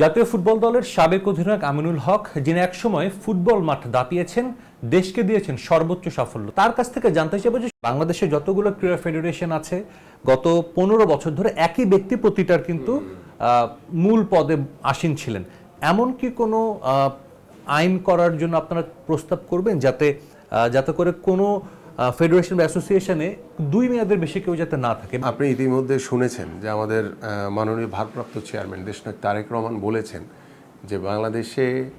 জাতীয় ফুটবল দলের সাবেক অধিনায়ক আমিনুল হক, যিনি একসময় ফুটবল মাঠ দাপিয়েছেন, দেশকে দিয়েছেন সর্বোচ্চ সাফল্য। তার কাছ থেকে জানতে চাইব যে বাংলাদেশে যতগুলো ক্রীড়া ফেডারেশন আছে, গত পনেরো বছর ধরে একই ব্যক্তি প্রতিটার কিন্তু মূল পদে আসীন ছিলেন। এমন কি কোনো আইন করার জন্য আপনারা প্রস্তাব করবেন যাতে যাতে করে কোনো ফেডারেশন বা অ্যাসোসিয়েশনে দুই মেয়াদের বেশি কেউ যাতে না থাকে। আপনি ইতিমধ্যে শুনেছেন যে আমাদের মাননীয় ভারপ্রাপ্ত চেয়ারম্যান দেশনায়ক তারেক রহমান বলেছেন যে বাংলাদেশে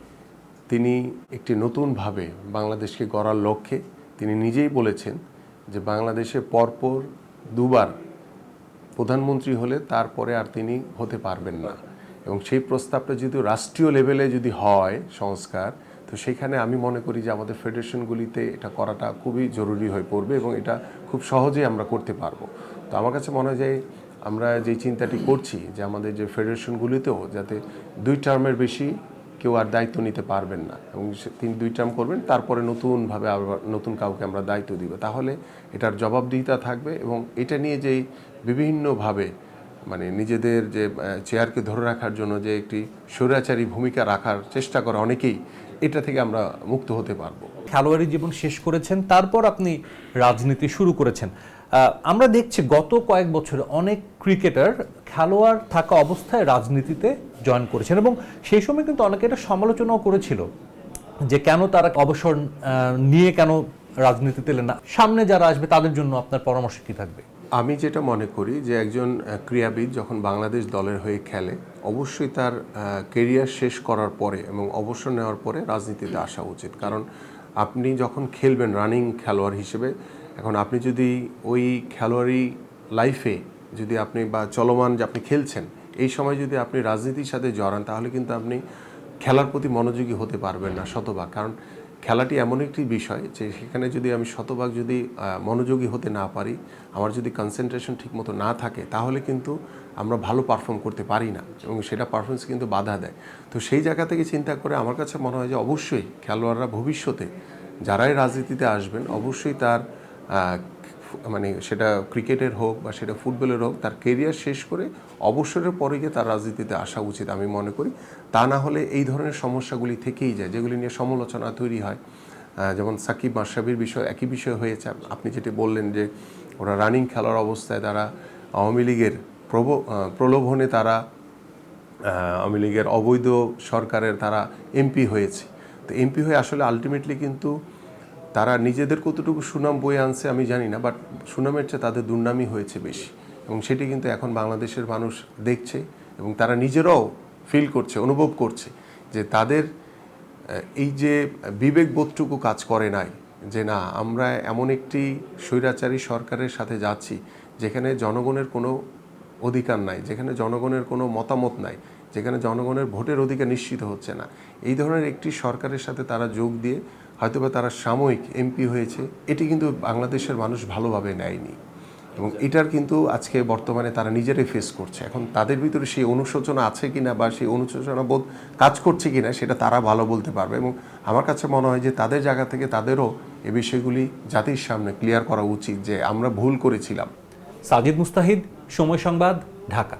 তিনি একটি নতুনভাবে বাংলাদেশকে গড়ার লক্ষ্যে তিনি নিজেই বলেছেন যে বাংলাদেশে পরপর দুবার প্রধানমন্ত্রী হলে তারপরে আর তিনি হতে পারবেন না। এবং সেই প্রস্তাবটা যদি রাষ্ট্রীয় লেভেলে যদি হয় সংস্কার তো সেখানে আমি মনে করি যে আমাদের ফেডারেশনগুলিতে এটা করাটা খুবই জরুরি হয়ে পড়বে এবং এটা খুব সহজেই আমরা করতে পারব। তো আমার কাছে মনে হয় যে আমরা যে চিন্তাটি করছি যে আমাদের যে ফেডারেশনগুলিতেও যাতে দুই টার্মের বেশি কেউ আর দায়িত্ব নিতে পারবেন না এবং তিনি, দুই টার্ম করবেন, তারপরে নতুনভাবে আবার নতুন কাউকে আমরা দায়িত্ব দিব। তাহলে এটার জবাবদিহিতা থাকবে এবং এটা নিয়ে যেই বিভিন্নভাবে মানে নিজেদের যে চেয়ারকে ধরে রাখার জন্য যে একটি স্বৈরাচারী ভূমিকা রাখার চেষ্টা করে অনেকেই এটা থেকে আমরা মুক্ত হতে পারব। খেলোয়াড়ি জীবন শেষ করেছেন, তারপর আপনি রাজনীতি শুরু করেছেন। আমরা দেখছি গত কয়েক বছরে অনেক ক্রিকেটার খেলোয়াড় থাকা অবস্থায় রাজনীতিতে জয়েন করেছেন এবং সেই সময় কিন্তু অনেকে এটা সমালোচনাও করেছিল যে কেন তারা অবসর নিয়ে কেন রাজনীতিতে না। সামনে যারা আসবে তাদের জন্য আপনার পরামর্শ কি থাকবে? আমি যেটা মনে করি যে একজন ক্রীড়াবিদ যখন বাংলাদেশ দলের হয়ে খেলে, অবশ্যই তার কেরিয়ার শেষ করার পরে এবং অবসর নেওয়ার পরে রাজনীতিতে আসা উচিত। কারণ আপনি যখন খেলবেন রানিং খেলোয়াড় হিসেবে, এখন আপনি যদি ওই খেলোয়াড়ি লাইফে যদি আপনি বা চলমান যে আপনি খেলছেন, এই সময় যদি আপনি রাজনীতির সাথে জড়ান, তাহলে কিন্তু আপনি খেলার প্রতি মনোযোগী হতে পারবেন না শতভাগ। কারণ খেলাটি এমন একটি বিষয় যে সেখানে যদি আমি শতভাগ যদি মনোযোগী হতে না পারি, আমার যদি কনসেন্ট্রেশন ঠিকমতো না থাকে, তাহলে কিন্তু আমরা ভালো পারফর্ম করতে পারি না এবং সেটা পারফরমেন্স কিন্তু বাধা দেয়। তো সেই জায়গা থেকে চিন্তা করে আমার কাছে মনে হয় যে অবশ্যই খেলোয়াড়রা ভবিষ্যতে যারাই রাজনীতিতে আসবেন, অবশ্যই তার মানে সেটা ক্রিকেটের হোক বা সেটা ফুটবলের হোক, তার কেরিয়ার শেষ করে অবসরের পরে গিয়ে তার রাজনীতিতে আসা উচিত আমি মনে করি। তা না হলে এই ধরনের সমস্যাগুলি থেকেই যায়, যেগুলি নিয়ে সমালোচনা তৈরি হয়। যেমন সাকিব মাসাবির বিষয়, একই বিষয় হয়েছে। আপনি যেটি বললেন যে ওরা রানিং খেলার অবস্থায় তারা আওয়ামী লীগের প্রলোভনে তারা আওয়ামী লীগের অবৈধ সরকারের তারা এমপি হয়েছে। তো এমপি হয়ে আসলে আলটিমেটলি কিন্তু তারা নিজেদের কতটুকু সুনাম বয়ে আনছে আমি জানি না বাট সুনামের চেয়ে তাদের দুর্নামই হয়েছে বেশি। এবং সেটি কিন্তু এখন বাংলাদেশের মানুষ দেখছে এবং তারা নিজেরাও ফিল করছে, অনুভব করছে যে তাদের এই যে বিবেকবোধটুকু কাজ করে নাই, যে না, আমরা এমন একটি স্বৈরাচারী সরকারের সাথে যাচ্ছি যেখানে জনগণের কোনো অধিকার নাই, যেখানে জনগণের কোনো মতামত নাই, যেখানে জনগণের ভোটের অধিকার নিশ্চিত হচ্ছে না। এই ধরনের একটি সরকারের সাথে তারা যোগ দিয়ে হয়তোবা তারা সাময়িক এমপি হয়েছে এটি কিন্তু বাংলাদেশের মানুষ ভালোভাবে নেয়নি। এবং এটার কিন্তু আজকে বর্তমানে তারা নিজেরাই ফেস করছে। এখন তাদের ভিতরে সেই অনুশোচনা আছে কি না বা সেই অনুশোচনা বোধ কাজ করছে কি না সেটা তারা ভালো বলতে পারবে। এবং আমার কাছে মনে হয় যে তাদের জায়গা থেকে তাদেরও এ বিষয়গুলি জাতির সামনে ক্লিয়ার করা উচিত যে আমরা ভুল করেছিলাম। সাজিদ মুস্তাহিদ সময় সংবাদ ঢাকা।